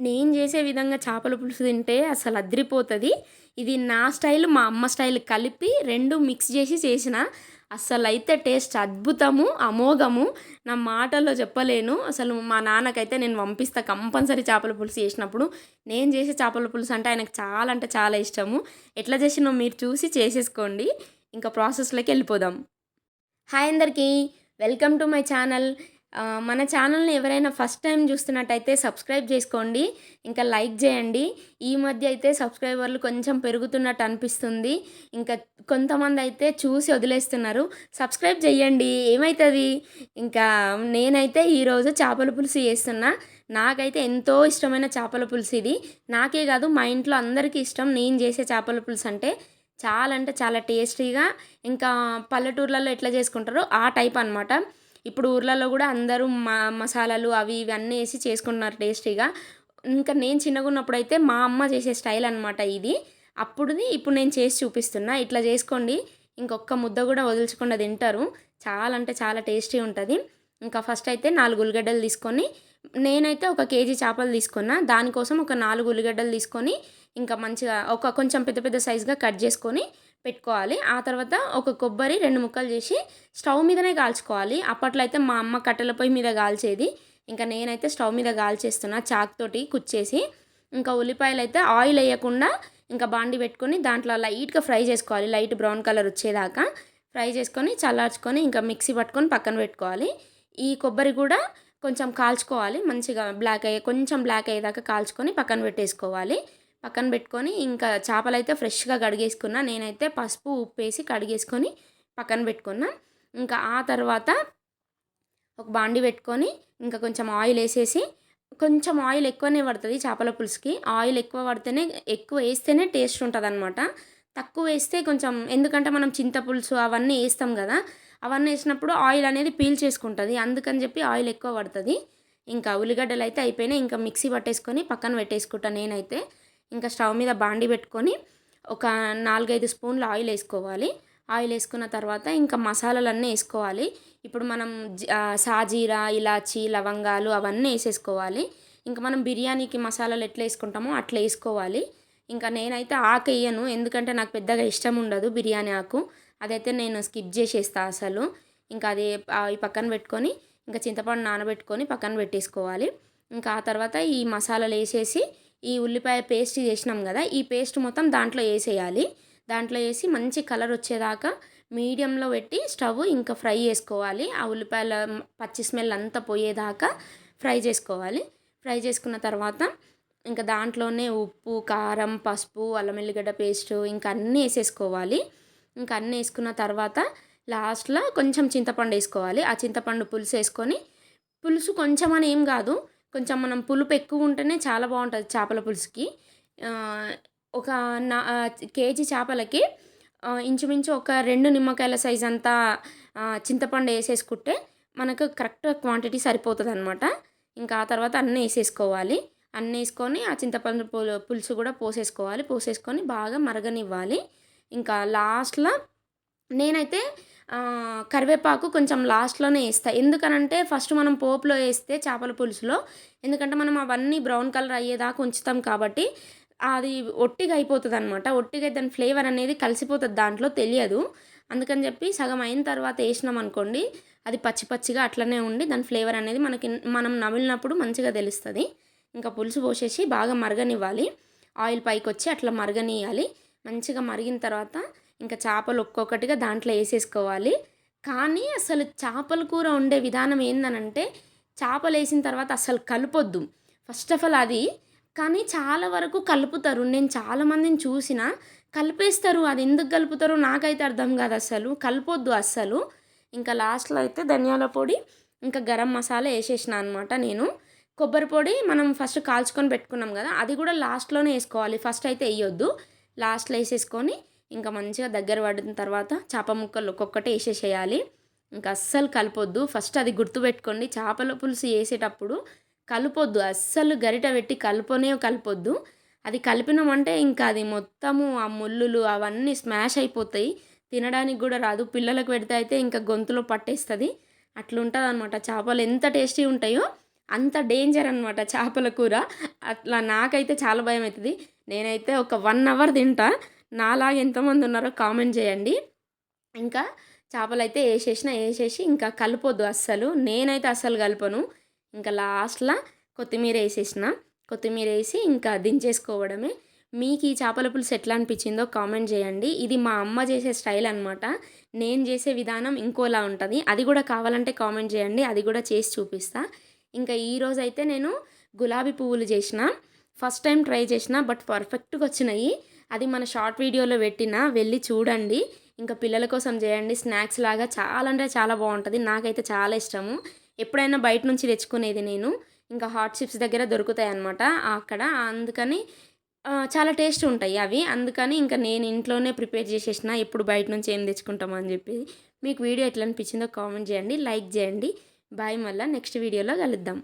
నేను చేసే విధంగా చేపల పులుసు తింటే అసలు అదిరిపోతుంది. ఇది నా స్టైల్ మా అమ్మ స్టైల్ కలిపి రెండు మిక్స్ చేసి చేసిన అస్సలు అయితే టేస్ట్ అద్భుతము అమోఘము. నా మాటల్లో చెప్పలేను. అసలు మా నాన్నకైతే నేను పంపిస్తా కంపల్సరీ చేపల పులుసు చేసినప్పుడు. నేను చేసే చేపల పులుసు అంటే ఆయనకు చాలా అంటే చాలా ఇష్టము. ఎట్లా చేసినో మీరు చూసి చేసేసుకోండి. ఇంకా ప్రాసెస్లోకి వెళ్ళిపోదాం. హాయ్ అందరికీ వెల్కమ్ టు మై ఛానల్. మన ఛానల్ని ఎవరైనా ఫస్ట్ టైం చూస్తున్నట్టయితే సబ్స్క్రైబ్ చేసుకోండి ఇంకా లైక్ చేయండి. ఈ మధ్య అయితే సబ్స్క్రైబర్లు కొంచెం పెరుగుతున్నట్టు అనిపిస్తుంది. ఇంకా కొంతమంది అయితే చూసి వదిలేస్తున్నారు. సబ్స్క్రైబ్ చేయండి ఏమవుతుంది ఇంకా నేనైతే ఈరోజు చేపల పులుసు చేస్తున్నా. నాకైతే ఎంతో ఇష్టమైన చేపల పులుసు ఇది. నాకే కాదు మా ఇంట్లో అందరికీ ఇష్టం నేను చేసే చేపల పులుసు అంటే చాలా అంటే చాలా టేస్టీగా ఇంకా పల్లెటూర్లలో ఎట్లా చేసుకుంటారో ఆ టైప్ అనమాట ఇప్పుడు ఊర్లలో కూడా అందరూ మా మసాలాలు అవి ఇవి అన్నీ వేసి చేసుకుంటున్నారు టేస్టీగా. ఇంకా నేను చిన్నగా ఉన్నప్పుడు అయితే మా అమ్మ చేసే స్టైల్ అనమాట ఇది. అప్పుడుది ఇప్పుడు నేను చేసి చూపిస్తున్నా. ఇట్లా చేసుకోండి. ఇంకొక ముద్ద కూడా వదిలించకుండా తింటారు. చాలా అంటే చాలా టేస్టీ ఉంటుంది. ఇంకా ఫస్ట్ అయితే నాలుగు ఉల్లిగడ్డలు తీసుకొని నేనైతే ఒక కేజీ చేపలు తీసుకున్నా. దానికోసం ఒక నాలుగు ఉల్లిగడ్డలు తీసుకొని ఇంకా మంచిగా ఒక కొంచెం పెద్ద పెద్ద సైజుగా కట్ చేసుకొని పెట్టుకోవాలి. ఆ తర్వాత ఒక కొబ్బరి రెండు ముక్కలు చేసి స్టవ్ మీదనే కాల్చుకోవాలి. అప్పట్లో అయితే మా అమ్మ కట్టెల పొయ్యి మీద కాల్చేది. ఇంకా నేనైతే స్టవ్ మీద కాల్చేస్తున్నా చాక్ తోటి కుచ్చేసి. ఇంకా ఉల్లిపాయలు అయితే ఆయిల్ వేయకుండా ఇంకా బాండి పెట్టుకొని దాంట్లో లైట్గా ఫ్రై చేసుకోవాలి. లైట్ బ్రౌన్ కలర్ వచ్చేదాకా ఫ్రై చేసుకొని చల్లార్చుకొని ఇంకా మిక్సీ పట్టుకొని పక్కన పెట్టుకోవాలి. ఈ కొబ్బరి కూడా కొంచెం కాల్చుకోవాలి. మంచిగా బ్లాక్ అయ్యే కొంచెం బ్లాక్ అయ్యేదాకా కాల్చుకొని పక్కన పెట్టేసుకోవాలి. పక్కన పెట్టుకొని ఇంకా చేపలు అయితే ఫ్రెష్గా కడిగేసుకున్నా. నేనైతే పసుపు ఉప్పు వేసి కడిగేసుకొని పక్కన పెట్టుకున్నా. ఇంకా ఆ తర్వాత ఒక బాండి పెట్టుకొని ఇంకా కొంచెం ఆయిల్ వేసేసి కొంచెం ఆయిల్ ఎక్కువనే పడుతుంది చేపల పులుసుకి. ఆయిల్ ఎక్కువ పడితేనే ఎక్కువ వేస్తేనే టేస్ట్ ఉంటుంది అనమాట తక్కువ వేస్తే కొంచెం ఎందుకంటే మనం చింతపులుసు అవన్నీ వేస్తాం కదా అవన్నీ వేసినప్పుడు ఆయిల్ అనేది పీల్ చేసుకుంటుంది. అందుకని చెప్పి ఆయిల్ ఎక్కువ పడుతుంది. ఇంకా ఉల్లిగడ్డలు అయితే అయిపోయినాయి. ఇంకా మిక్సీ పట్టేసుకొని పక్కన పెట్టేసుకుంటా నేనైతే. ఇంకా స్టవ్ మీద బాండి పెట్టుకొని ఒక నాలుగైదు స్పూన్లు ఆయిల్ వేసుకోవాలి. ఆయిల్ వేసుకున్న తర్వాత ఇంకా మసాలాలన్నీ వేసుకోవాలి. ఇప్పుడు మనం జ- సాజీరా ఇలాచి లవంగాలు అవన్నీ వేసేసుకోవాలి. ఇంకా మనం బిర్యానీకి మసాలాలు ఎట్లా వేసుకుంటామో అట్లా వేసుకోవాలి. ఇంకా నేనైతే ఆకు వేయను ఎందుకంటే నాకు పెద్దగా ఇష్టం ఉండదు బిర్యానీ ఆకు. అదైతే నేను స్కిప్ చేసేస్తా అసలు. ఇంకా అది అవి పక్కన పెట్టుకొని ఇంకా చింతపండు నానబెట్టుకొని పక్కన పెట్టేసుకోవాలి. ఇంకా ఆ తర్వాత ఈ మసాలాలు వేసేసి ఈ ఉల్లిపాయ పేస్ట్ చేసినాం కదా ఈ పేస్ట్ మొత్తం దాంట్లో వేసేయాలి. దాంట్లో వేసి మంచి కలర్ వచ్చేదాకా మీడియంలో పెట్టి స్టవ్ ఇంకా ఫ్రై చేసుకోవాలి. ఆ ఉల్లిపాయల పచ్చి స్మెల్ అంతా పోయేదాకా ఫ్రై చేసుకోవాలి. ఫ్రై చేసుకున్న తర్వాత ఇంకా దాంట్లోనే ఉప్పు కారం పసుపు అల్లం ఎల్లిగడ్డ పేస్ట్ ఇంకా అన్నీ వేసేసుకోవాలి. ఇంకా అన్నీ వేసుకున్న తర్వాత లాస్ట్లో కొంచెం చింతపండు వేసుకోవాలి. ఆ చింతపండు పులుసు వేసుకొని పులుసు కొంచెం అని ఏం కాదు కొంచెం మనం పులుపు ఎక్కువ ఉంటేనే చాలా బాగుంటుంది చేపల పులుసుకి. ఒక నా కేజీ చేపలకి ఇంచుమించు ఒక రెండు నిమ్మకాయల సైజ్ అంతా చింతపండు వేసేసుకుంటే మనకు కరెక్ట్ క్వాంటిటీ సరిపోతుంది అనమాట ఇంకా ఆ తర్వాత అన్నీ వేసేసుకోవాలి. అన్నీ వేసుకొని ఆ చింతపండు పులు పులుసు కూడా పోసేసుకోవాలి. పోసేసుకొని బాగా మరగనివ్వాలి. ఇంకా లాస్ట్లో నేనైతే కరివేపాకు కొంచెం లాస్ట్లోనే వేస్తా ఎందుకనంటే ఫస్ట్ మనం పోపులో వేస్తే చేపల పులుసులో ఎందుకంటే మనం అవన్నీ బ్రౌన్ కలర్ అయ్యేదాకా ఉంచుతాం కాబట్టి అది ఒట్టిగా అయిపోతుంది అనమాట ఒట్టిగా దాని ఫ్లేవర్ అనేది కలిసిపోతుంది దాంట్లో తెలియదు. అందుకని చెప్పి సగం అయిన తర్వాత వేసినాం అనుకోండి అది పచ్చి పచ్చిగా అట్లనే ఉండి దాని ఫ్లేవర్ అనేది మనకి మనం నమిలినప్పుడు మంచిగా తెలుస్తుంది. ఇంకా పులుసు పోసేసి బాగా మరగనివ్వాలి. ఆయిల్ పైకి వచ్చి అట్లా మరగనియాలి మంచిగా మరిగిన తర్వాత ఇంకా చేపలు ఒక్కొక్కటిగా దాంట్లో వేసేసుకోవాలి. కానీ అసలు చేపల కూర ఉండే విధానం ఏందనంటే చేపలు వేసిన తర్వాత అసలు కలపొద్దు. ఫస్ట్ ఆఫ్ ఆల్ అది. కానీ చాలా వరకు కలుపుతారు. నేను చాలామందిని చూసిన కలిపేస్తారు. అది ఎందుకు కలుపుతారో నాకైతే అర్థం కాదు అసలు. కలపొద్దు అస్సలు ఇంకా లాస్ట్లో అయితే ధనియాల పొడి ఇంకా గరం మసాలా వేసేసిన అనమాట నేను. కొబ్బరి పొడి మనం ఫస్ట్ కాల్చుకొని పెట్టుకున్నాం కదా అది కూడా లాస్ట్లోనే వేసుకోవాలి. ఫస్ట్ అయితే వేయొద్దు. లాస్ట్లో వేసేసుకొని ఇంకా మంచిగా దగ్గర పడిన తర్వాత చేప ముక్కలు ఒక్కొక్కటి వేసేసేయాలి. ఇంకా అస్సలు కలపొద్దు. ఫస్ట్ అది గుర్తుపెట్టుకోండి. చేపల పులుసు వేసేటప్పుడు కలపొద్దు. అస్సలు గరిట పెట్టి కలుపనే కలపొద్దు. అది కలిపినామంటే ఇంకా అది మొత్తము ఆ ముళ్ళులు అవన్నీ స్మాష్ అయిపోతాయి. తినడానికి కూడా రాదు. పిల్లలకు పెడితే అయితే ఇంకా గొంతులో పట్టేస్తుంది. అట్లుంటుంది అనమాట చేపలు ఎంత టేస్టీ ఉంటాయో అంత డేంజర్ అనమాట చేపల కూర. అట్లా నాకైతే చాలా భయం అవుతుంది నేనైతే ఒక వన్ అవర్ తింటా. నాలా ఎంతమంది ఉన్నారో కామెంట్ చేయండి. ఇంకా చేపలు అయితే వేసేసిన వేసేసి ఇంకా కలపొద్దు అస్సలు. నేనైతే అస్సలు కలపను. ఇంకా లాస్ట్లో కొత్తిమీర వేసేసిన. కొత్తిమీర వేసి ఇంకా దించేసుకోవడమే. మీకు ఈ చేపల పులుసు ఎట్లా అనిపించిందో కామెంట్ చేయండి. ఇది మా అమ్మ చేసే స్టైల్ అనమాట నేను చేసే విధానం ఇంకోలా ఉంటుంది. అది కూడా కావాలంటే కామెంట్ చేయండి. అది కూడా చేసి చూపిస్తా. ఇంకా ఈరోజైతే నేను గులాబీ పువ్వులు చేసిన. ఫస్ట్ టైం ట్రై చేసిన బట్ పర్ఫెక్ట్గా వచ్చినాయి. అది మన షార్ట్ వీడియోలో పెట్టిన వెళ్ళి చూడండి. ఇంకా పిల్లల కోసం చేయండి. స్నాక్స్ లాగా చాలా అంటే చాలా బాగుంటుంది. నాకైతే చాలా ఇష్టము. ఎప్పుడైనా బయట నుంచి తెచ్చుకునేది నేను. ఇంకా హాట్ చిప్స్ దగ్గర దొరుకుతాయి అనమాట అక్కడ. అందుకని చాలా టేస్ట్ ఉంటాయి అవి. అందుకని ఇంకా నేను ఇంట్లోనే ప్రిపేర్ చేసేసిన ఎప్పుడు బయట నుంచి ఏం తెచ్చుకుంటామని చెప్పి మీకు వీడియో ఎట్లా అనిపించిందో కామెంట్ చేయండి. లైక్ చేయండి. బాయ్ మళ్ళీ నెక్స్ట్ వీడియోలో కలుద్దాం.